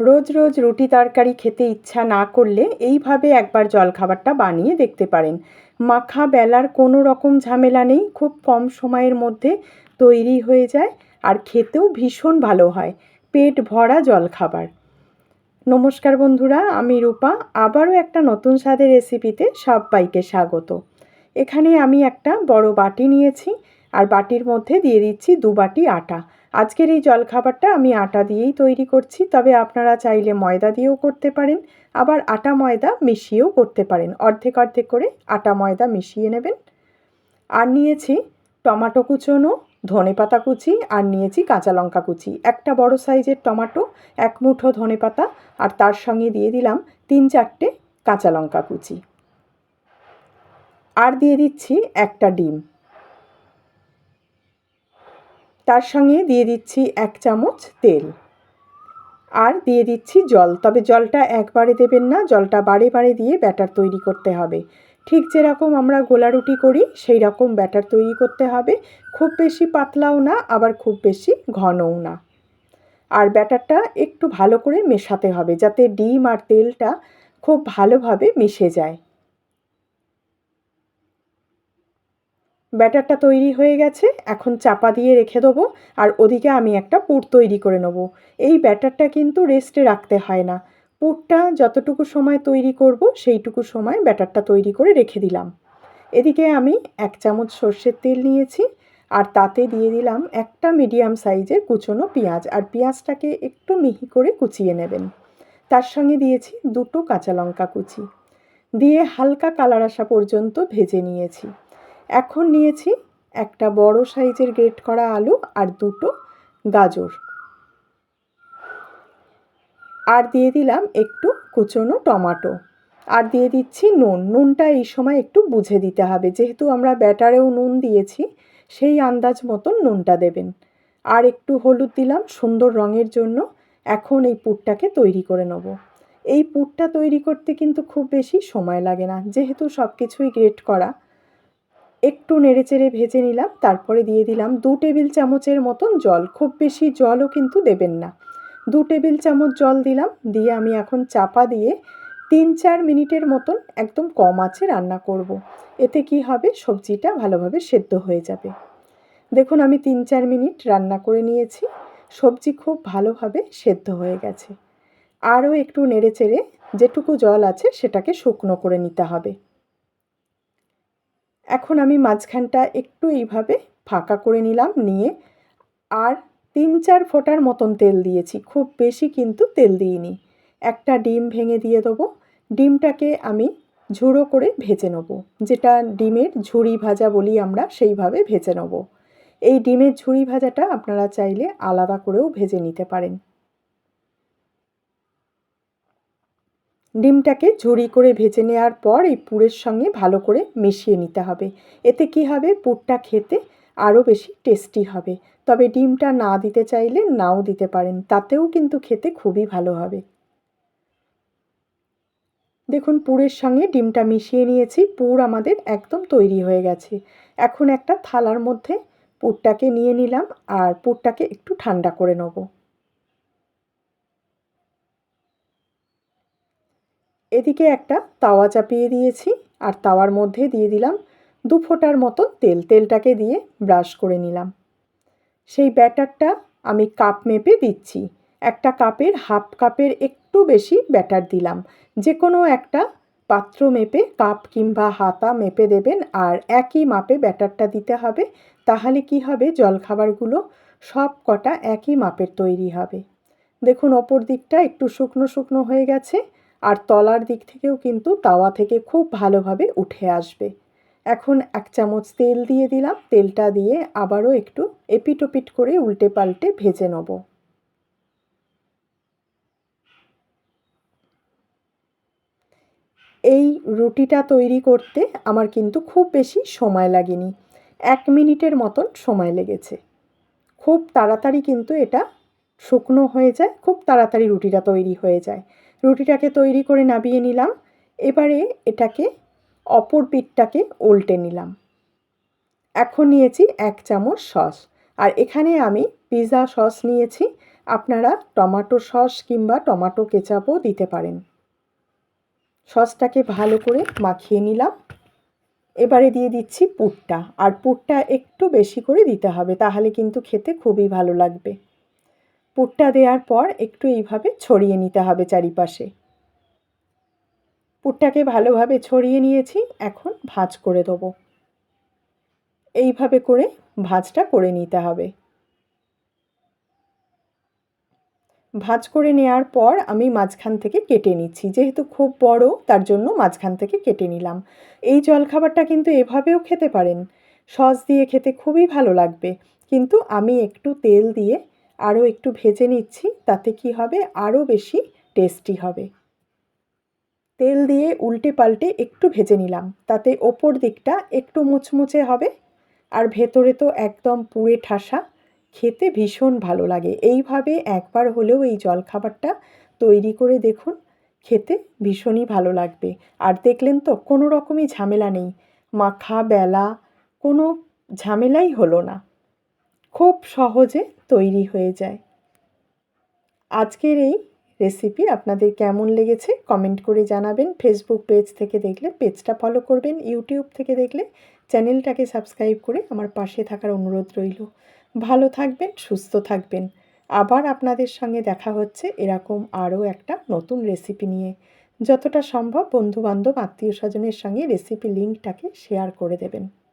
রোজ রোজ রুটি তরকারি খেতে ইচ্ছা না করলে এইভাবে একবার জলখাবারটা বানিয়ে দেখতে পারেন। মাখা বেলার কোনো রকম ঝামেলা নেই, খুব কম সময়ের মধ্যে তৈরি হয়ে যায় আর খেতেও ভীষণ ভালো হয়। পেট ভরা জলখাবার। নমস্কার বন্ধুরা, আমি রূপা। আবারও একটা নতুন স্বাদের রেসিপিতে সবাইকে স্বাগত। এখানে আমি একটা বড় বাটি নিয়েছি আর বাটির মধ্যে দিয়ে দিচ্ছি দু বাটি আটা। আজকের এই জলখাবারটা আমি আটা দিয়েই তৈরি করছি। তবে আপনারা চাইলে ময়দা দিয়েও করতে পারেন, আবার আটা ময়দা মিশিয়েও করতে পারেন। অর্ধেক অর্ধেক করে আটা ময়দা মিশিয়ে নেবেন। আর নিয়েছি টমাটো কুচোনো ধনে পাতা কুচি, আর নিয়েছি কাঁচা লঙ্কা কুচি। একটা বড় সাইজের টমাটো, এক মুঠো ধনে পাতা, আর তার সঙ্গে দিয়ে দিলাম তিন চারটে কাঁচা লঙ্কা কুচি। আর দিয়ে দিচ্ছি একটা ডিম। তার সঙ্গে দিয়ে দিচ্ছি এক চামচ তেল। আর দিয়ে দিচ্ছি জল। তবে জলটা একবারে দেবেন না, জলটা বারে বারে দিয়ে ব্যাটার তৈরি করতে হবে। ঠিক যেরকম আমরা গোলা রুটি করি সেই রকম ব্যাটার তৈরি করতে হবে। খুব বেশি পাতলাও না, আবার খুব বেশি ঘনও না। আর ব্যাটারটা একটু ভালো করে মেশাতে হবে, যাতে ডিম আর তেলটা খুব ভালোভাবে মিশে যায়। ব্যাটারটা তৈরি হয়ে গেছে, এখন চাপা দিয়ে রেখে দেবো আর ওদিকে আমি একটা পুর তৈরি করে নেব। এই ব্যাটারটা কিন্তু রেস্টে রাখতে হয় না। পুরটা যতটুকু সময় তৈরি করব, সেইটুকু সময় ব্যাটারটা তৈরি করে রেখে দিলাম। এদিকে আমি এক চামচ সর্ষের তেল নিয়েছি আর তাতে দিয়ে দিলাম একটা মিডিয়াম সাইজের কুচনো পেঁয়াজ আর পেঁয়াজটাকে একটু মিহি করে কুচিয়ে নেবেন। তার সঙ্গে দিয়েছি দুটো কাঁচা লঙ্কা কুচি। দিয়ে হালকা কালার আসা পর্যন্ত ভেজে নিয়েছি। এখন নিয়েছি একটা বড় সাইজের গ্রেট করা আলু আর দুটো গাজর। আর দিয়ে দিলাম একটু কুচনো টমাটো। আর দিয়ে দিচ্ছি নুন। নুনটা এই সময় একটু বুঝে দিতে হবে। যেহেতু আমরা ব্যাটারেও নুন দিয়েছি, সেই আন্দাজ মতন নুনটা দেবেন। আর একটু হলুদ দিলাম সুন্দর রঙের জন্য। এখন এই পুরটাকে তৈরি করে নেব। এই পুরটা তৈরি করতে কিন্তু খুব বেশি সময় লাগে না। যেহেতু সব কিছুই গ্রেট করা একটু নেড়েচেড়ে ভেজে নিলাম, তারপরে দিয়ে দিলাম দু টেবিল চামচের মতন জল। খুব বেশি জলও কিন্তু দেবেন না। দু টেবিল চামচ জল দিলাম, দিয়ে আমি এখন চাপা দিয়ে তিন চার মিনিটের মতন একদম কম আছে রান্না করব। এতে কি হবে? সবজিটা ভালোভাবে সেদ্ধ হয়ে যাবে। দেখুন, আমি তিন চার মিনিট রান্না করে নিয়েছি। সবজি খুব ভালোভাবে সেদ্ধ হয়ে গেছে। আরও একটু নেড়ে চেড়ে যেটুকু জল আছে সেটাকে শুকনো করে নিতে হবে। এখন আমি মাঝখানটা একটু এইভাবে ফাঁকা করে নিলাম, নিয়ে আর তিন চার ফোঁটার মতন তেল দিয়েছি, খুব বেশি কিন্তু তেল দিইনি। একটা ডিম ভেঙে দিয়ে দেবো, ডিমটাকে আমি ঝুড়ো করে ভেজে নেব, যেটা ডিমের ঝুড়ি ভাজা বলি আমরা সেইভাবে ভেজে নেব। এই ডিমের ঝুড়ি ভাজাটা আপনারা চাইলে আলাদা করেও ভেজে নিতে পারেন। ডিমটাকে ঝুড়ি করে ভেজে নেওয়ার পর এই পুরের সঙ্গে ভালো করে মিশিয়ে নিতে হবে। এতে কি হবে? পুরটা খেতে আরও বেশি টেস্টি হবে। তবে ডিমটা না দিতে চাইলে নাও দিতে পারেন, তাতেও কিন্তু খেতে খুবই ভালো হবে। দেখুন, পুরের সঙ্গে ডিমটা মিশিয়ে নিয়েছি। পুর আমাদের একদম তৈরি হয়ে গেছে। এখন একটা থালার মধ্যে পুরটাকে নিয়ে নিলাম আর পুরটাকে একটু ঠান্ডা করে নেব। এদিকে একটা তাওয়া চাপিয়ে দিয়েছি আর তাওয়ার মধ্যে দিয়ে দিলাম দু ফোঁটার মতো তেল। তেলটাকে দিয়ে ব্রাশ করে নিলাম। সেই ব্যাটারটা আমি কাপ মেপে দিচ্ছি। একটা কাপের হাফ কাপের একটু বেশি ব্যাটার দিলাম। যে কোনো একটা পাত্র মেপে কাপ কিংবা হাতা মেপে দেবেন আর একই মাপে ব্যাটারটা দিতে হবে। তাহলে কি হবে? জলখাবারগুলো সব কটা একই মাপের তৈরি হবে। দেখুন, ওপর দিকটা একটু শুকনো শুকনো হয়ে গেছে। আর তলার দিক থেকেও কিন্তু তাওয়া থেকে খুব ভালোভাবে উঠে আসবে। এখন এক চামচ তেল দিয়ে দিলাম। তেলটা দিয়ে আবারও একটু এপিটোপিট করে উল্টে পাল্টে ভেজে নেব। এই রুটিটা তৈরি করতে আমার কিন্তু খুব বেশি সময় লাগেনি। এক মিনিটের মতন সময় লেগেছে। খুব তাড়াতাড়ি কিন্তু এটা শুকনো হয়ে যায়, খুব তাড়াতাড়ি রুটিটা তৈরি হয়ে যায়। রুটিটাকে তৈরি করে নাবিয়ে নিলাম। এবারে এটাকে অপর পিঠটাকে উল্টে নিলাম। এখন নিয়েছি এক চামচ সস। আর এখানে আমি পিৎজা সস নিয়েছি। আপনারা টমাটো সস কিংবা টমাটো কেচাপও দিতে পারেন। সসটাকে ভালো করে মাখিয়ে নিলাম। এবারে দিয়ে দিচ্ছি পুরটা। আর পুরটা একটু বেশি করে দিতে হবে, তাহলে কিন্তু খেতে খুবই ভালো লাগবে। পুরটা দেওয়ার পর একটু এইভাবে ছড়িয়ে নিতে হবে চারিপাশে। পুরটাকে ভালোভাবে ছড়িয়ে নিয়েছি, এখন ভাজ করে দেবো। এইভাবে করে ভাজটা করে নিতে হবে। ভাজ করে নেওয়ার পর আমি মাঝখান থেকে কেটে নিচ্ছি। যেহেতু খুব বড়, তার জন্য মাঝখান থেকে কেটে নিলাম। এই জলখাবারটা কিন্তু এভাবেও খেতে পারেন। সস দিয়ে খেতে খুবই ভালো লাগবে। কিন্তু আমি একটু তেল দিয়ে আরও একটু ভেজে নিচ্ছি, তাতে কি হবে? আরও বেশি টেস্টি হবে। তেল দিয়ে উল্টে পাল্টে একটু ভেজে নিলাম, তাতে ওপর দিকটা একটু মুচমুচে হবে আর ভেতরে তো একদম পুড়ে ঠাসা। খেতে ভীষণ ভালো লাগে। এইভাবে একবার হলেও এই জলখাবারটা তৈরি করে দেখুন, খেতে ভীষণই ভালো লাগবে। আর দেখলেন তো, কোনো রকমই ঝামেলা নেই। মাখা, বেলা কোনো ঝামেলাই হলো না। খুব সহজে তৈরি হয়ে যায়। আজকের এই রেসিপি আপনাদের কেমন লেগেছে কমেন্ট করে জানাবেন। ফেসবুক পেজ থেকে দেখলে পেজটা ফলো করবেন। ইউটিউব থেকে দেখলে চ্যানেলটাকে সাবস্ক্রাইব করে আমার পাশে থাকার অনুরোধ রইল। ভালো থাকবেন, সুস্থ থাকবেন। আবার আপনাদের সঙ্গে দেখা হচ্ছে এরকম আরও একটা নতুন রেসিপি নিয়ে। যতটা সম্ভব বন্ধুবান্ধব আত্মীয় স্বজনের সঙ্গে রেসিপি লিঙ্কটাকে শেয়ার করে দেবেন।